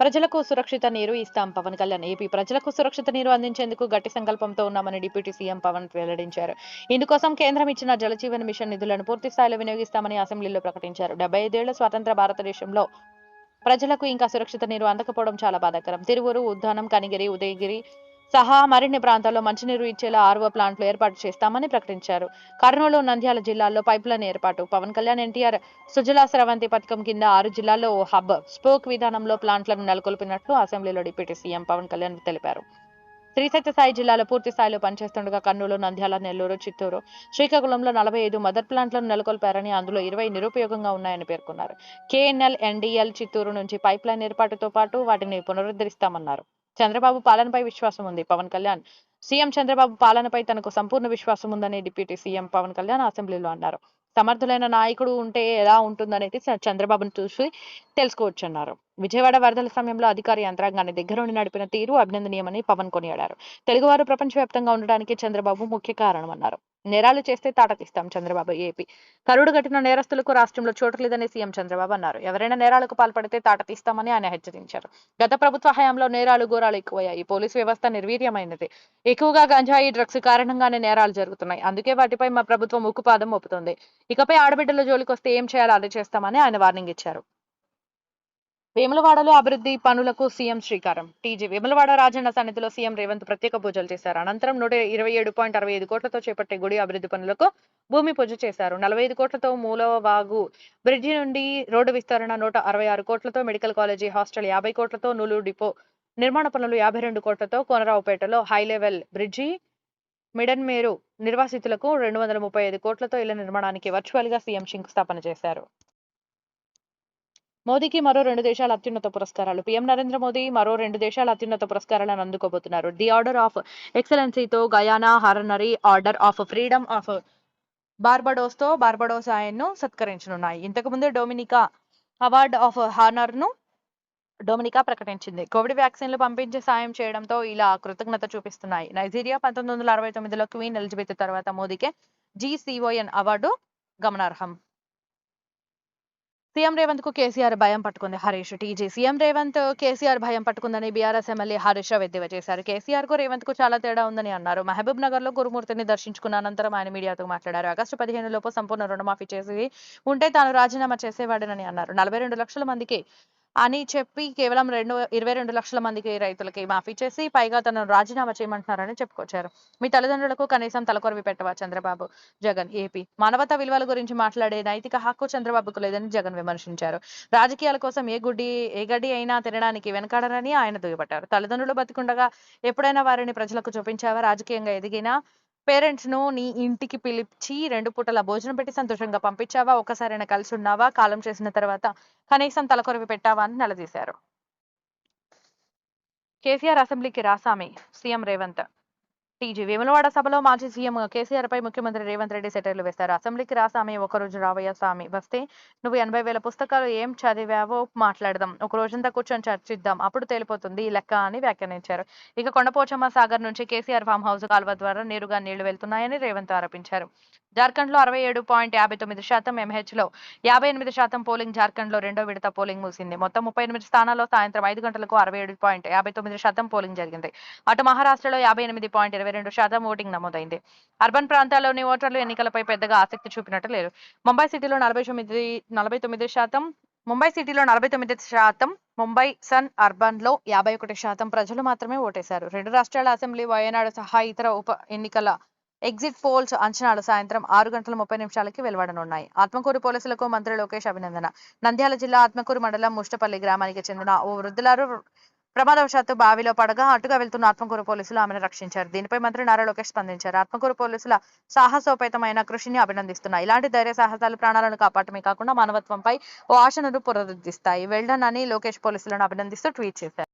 ప్రజలకు సురక్షిత నీరు ఇస్తాం పవన్ కళ్యాణ్. ఏపీ ప్రజలకు సురక్షిత నీరు అందించేందుకు గట్టి సంకల్పంతో ఉన్నామని డిప్యూటీ సీఎం పవన్ వెల్లడించారు. ఇందుకోసం కేంద్రం ఇచ్చిన జలజీవన్ మిషన్ నిధులను పూర్తి స్థాయిలో వినియోగిస్తామని అసెంబ్లీలో ప్రకటించారు. డెబ్బై ఐదేళ్ళ స్వాతంత్ర భారతదేశంలో ప్రజలకు ఇంకా సురక్షిత నీరు అందకపోవడం చాలా బాధాకరం. తిరువురు ఉద్దానం కనిగిరి ఉదయగిరి సహా మరిన్ని ప్రాంతాల్లో మంచినీరు ఇచ్చేలా ఆర్వో ప్లాంట్లు ఏర్పాటు చేస్తామని ప్రకటించారు. కర్నూలు నంద్యాల జిల్లాల్లో పైపులైన్ ఏర్పాటు. పవన్ కళ్యాణ్ ఎన్టీఆర్ సుజలా స్రవంతి పథకం కింద ఆరు జిల్లాల్లో ఓ హబ్ స్పోక్ విధానంలో ప్లాంట్లను నెలకొల్పినట్లు అసెంబ్లీలో డిప్యూటీ సీఎం పవన్ కళ్యాణ్ తెలిపారు. శ్రీ సత్యసాయి జిల్లాలో పూర్తి స్థాయిలో పనిచేస్తుండగా కర్నూలు నంద్యాల నెల్లూరు చిత్తూరు శ్రీకాకుళంలో నలభై ఐదు మదర్ ప్లాంట్లను నెలకొల్పారని అందులో ఇరవై నిరుపయోగంగా ఉన్నాయని పేర్కొన్నారు. కేఎన్ఎల్ ఎన్డీఎల్ చిత్తూరు నుంచి పైప్లైన్ ఏర్పాటుతో పాటు వాటిని పునరుద్ధరిస్తామన్నారు. చంద్రబాబు పాలనపై విశ్వాసం ఉంది. పవన్ కళ్యాణ్ సీఎం చంద్రబాబు పాలనపై తనకు సంపూర్ణ విశ్వాసం ఉందని డిప్యూటీ సీఎం పవన్ కళ్యాణ్ అసెంబ్లీలో అన్నారు. సమర్థులైన నాయకుడు ఉంటే ఎలా ఉంటుందనేది చంద్రబాబును చూసి తెలుసుకోవచ్చు అన్నారు విజయవాడ వరదల సమయంలో అధికార యంత్రాంగాన్ని దగ్గరుండి నడిపిన తీరు అభినందనీయమని పవన్ కొనియాడారు. తెలుగువారు ప్రపంచవ్యాప్తంగా ఉండడానికి చంద్రబాబు ముఖ్య కారణమన్నారు. నేరాలు చేస్తే తాట తీస్తాం చంద్రబాబు ఏపీ. కరుడు కట్టిన నేరస్తులకు రాష్ట్రంలో చోటు లేదని సీఎం చంద్రబాబు అన్నారు. ఎవరైనా నేరాలకు పాల్పడితే తాట తీస్తామని ఆయన హెచ్చరించారు. గత ప్రభుత్వ హయాంలో నేరాలు ఘోరాలు ఎక్కువయ్యాయి. పోలీసు వ్యవస్థ నిర్వీర్యమైనది. ఎక్కువగా గంజాయి డ్రగ్స్ కారణంగానే నేరాలు జరుగుతున్నాయి. అందుకే వాటిపై మా ప్రభుత్వం ఉక్కుపాదం మోపుతోంది. ఇకపై ఆడబిడ్డల జోలికి వస్తే ఏం చేయాలో అదే చేస్తామని ఆయన వార్నింగ్ ఇచ్చారు. వేములవాడలో అభివృద్ధి పనులకు సీఎం శ్రీకారం. టీజీ వేములవాడ రాజన్న సన్నిధిలో సీఎం రేవంత్ ప్రత్యేక పూజలు చేశారు. అనంతరం నూట ఇరవై ఏడు పాయింట్ అరవై ఐదు కోట్లతో చేపట్టే గుడి అభివృద్ధి పనులకు భూమి పూజ చేశారు. నలభై ఐదు కోట్లతో మూలవాగు బ్రిడ్జి నుండి రోడ్డు విస్తరణ నూట అరవై ఆరు కోట్లతో మెడికల్ కాలేజీ హాస్టల్ యాభై కోట్లతో నూలు డిపో నిర్మాణ పనులు యాభై రెండు కోట్లతో కోనరావుపేటలో హై లెవెల్ బ్రిడ్జి మిడన్మేరు నిర్వాసితులకు రెండు వందల ముప్పై ఐదు కోట్లతో ఇళ్ళ నిర్మాణానికి వర్చువల్గా సీఎం శంకుస్థాపన చేశారు. మోదీకి మరో రెండు దేశాల అత్యున్నత పురస్కారాలు. పీఎం నరేంద్ర మోదీ మరో రెండు దేశాల అత్యున్నత పురస్కారాలను అందుకోబోతున్నారు. The order of ఎక్సలెన్సీతో Guyana honorary order of freedom of బార్బడోస్తో Barbados ఆయన్ను సత్కరించనున్నాయి ఇంతకుముందు డొమినికా అవార్డ్ ఆఫ్ హానర్ను డొమినికా ప్రకటించింది. కోవిడ్ వ్యాక్సిన్లు పంపించి సాయం చేయడంతో ఇలా కృతజ్ఞత చూపిస్తున్నాయి. నైజీరియా పంతొమ్మిది వందల అరవై తొమ్మిదిలో క్వీన్ ఎలిజబెత్ తర్వాత మోదీకే జీసీఓఎన్ అవార్డు గమనార్హం. సీఎం రేవంత్కు కేసీఆర్ భయం పట్టుకుంది హరీష్. టీజీ సీఎం రేవంత్ కేసీఆర్ భయం పట్టుకుందని బీఆర్ఎస్ ఎమ్మెల్యే హరీష్ రావు ఎద్దేవా చేశారు. కేసీఆర్కు రేవంత్కు చాలా తేడా ఉందని అన్నారు. మహబూబ్ నగర్లో గురుమూర్తిని దర్శించుకున్న అనంతరం ఆయన మీడియాతో మాట్లాడారు. ఆగస్టు పదిహేను లోపు సంపూర్ణ రుణమాఫీ చేసి ఉంటే తాను రాజీనామా చేసేవాడనని అన్నారు. నలభై రెండు లక్షల మందికి అని చెప్పి కేవలం రెండు ఇరవై రెండు లక్షల మందికి రైతులకి మాఫీ చేసి పైగా తనను రాజీనామా చేయమంటున్నారని చెప్పుకొచ్చారు. మీ తల్లిదండ్రులకు కనీసం తలకొరవి పెట్టవా చంద్రబాబు? జగన్ ఏపీ. మానవతా విలువల గురించి మాట్లాడే నైతిక హక్కు చంద్రబాబుకు లేదని జగన్ విమర్శించారు. రాజకీయాల కోసం ఏ గుడ్డి ఏ గడ్డి అయినా తినడానికి వెనకాడరని ఆయన దుయ్యబట్టారు. తల్లిదండ్రులు బతికుండగా ఎప్పుడైనా వారిని ప్రజలకు చూపించావా? రాజకీయంగా ఎదిగినా పేరెంట్స్ను నీ ఇంటికి పిలిచి రెండు పూటల భోజనం పెట్టి సంతోషంగా పంపించావా? ఒక్కసారైనా కలిసి ఉన్నావా? కాలం చేసిన తర్వాత కనీసం తలకొరవి పెట్టావా? అని నిలదీశారు. కేసీఆర్ అసెంబ్లీకి రాసామి సీఎం రేవంత్. టీజీ వేములవాడ సభలో మాజీ సీఎం కేసీఆర్ పై ముఖ్యమంత్రి రేవంత్ రెడ్డి సెటైర్లు వేస్తారు. అసెంబ్లీకి రాసామి ఒకరోజు రావయ్య స్వామి. వస్తే నువ్వు ఎనభై వేల పుస్తకాలు ఏం చదివావో మాట్లాడదాం. ఒక రోజంతా కూర్చొని చర్చిద్దాం. అప్పుడు తేలిపోతుంది ఈ లెక్క అని వ్యాఖ్యానించారు. ఇక కొండపోచమ్మ సాగర్ నుంచి కేసీఆర్ ఫామ్ హౌస్ కాల్వ ద్వారా నేరుగా నీళ్ళు వెళ్తున్నాయని రేవంత్ ఆరోపించారు. జార్ఖండ్లో అరవై ఏడు పాయింట్ యాభై తొమ్మిది శాతం ఎంహెచ్లో యాభై ఎనిమిది శాతం పోలింగ్ జార్ఖండ్లో రెండో విడత పోలింగ్ ముగిసింది మొత్తం ముప్పై ఎనిమిది స్థానాల్లో సాయంత్రం ఐదు గంటలకు అరవై ఏడు పాయింట్ యాభై తొమ్మిది శాతం పోలింగ్ జరిగింది. అటు మహారాష్ట్రలో యాభై ఎనిమిది పాయింట్ ఇరవై రెండు శాతం ఓటింగ్ నమోదైంది. అర్బన్ ప్రాంతాల్లోని ఓటర్లు ఎన్నికలపై పెద్దగా ఆసక్తి చూపినట్టు లేరు. ముంబై సిటీలో నలభై తొమ్మిది నలభై తొమ్మిది శాతం ముంబై సిటీలో నలభై తొమ్మిది శాతం ముంబై సన్ అర్బన్లో యాభై ఒకటి శాతం ప్రజలు మాత్రమే ఓటేశారు. రెండు రాష్ట్రాల అసెంబ్లీ వయనాడు సహా ఇతర ఉప ఎన్నికల ఎగ్జిట్ పోల్స్ అంచనాలు సాయంత్రం ఆరు గంటల ముప్పై నిమిషాలకి వెలువడనున్నాయి. ఆత్మకూరు పోలీసులకు మంత్రి లోకేష్ అభినందన. నంద్యాల జిల్లా ఆత్మకూరు మండలం ముష్టపల్లి గ్రామానికి చెందిన ఓ వృద్ధులారు ప్రమాదవశాత్తు బావిలో పడగా అటుగా వెళ్తున్న ఆత్మకూరు పోలీసులు ఆమెను రక్షించారు. దీనిపై మంత్రి నారా లోకేష్ స్పందించారు. ఆత్మకూరు పోలీసుల సాహసోపేతమైన కృషిని అభినందిస్తున్నాయి. ఇలాంటి ధైర్య సాహసాలు ప్రాణాలను కాపాడమే కాకుండా మానవత్వంపై ఓ ఆశను పునరుద్ధిస్తాయి. వెల్డన్ అని లోకేష్ పోలీసులను అభినందిస్తూ ట్వీట్ చేశారు.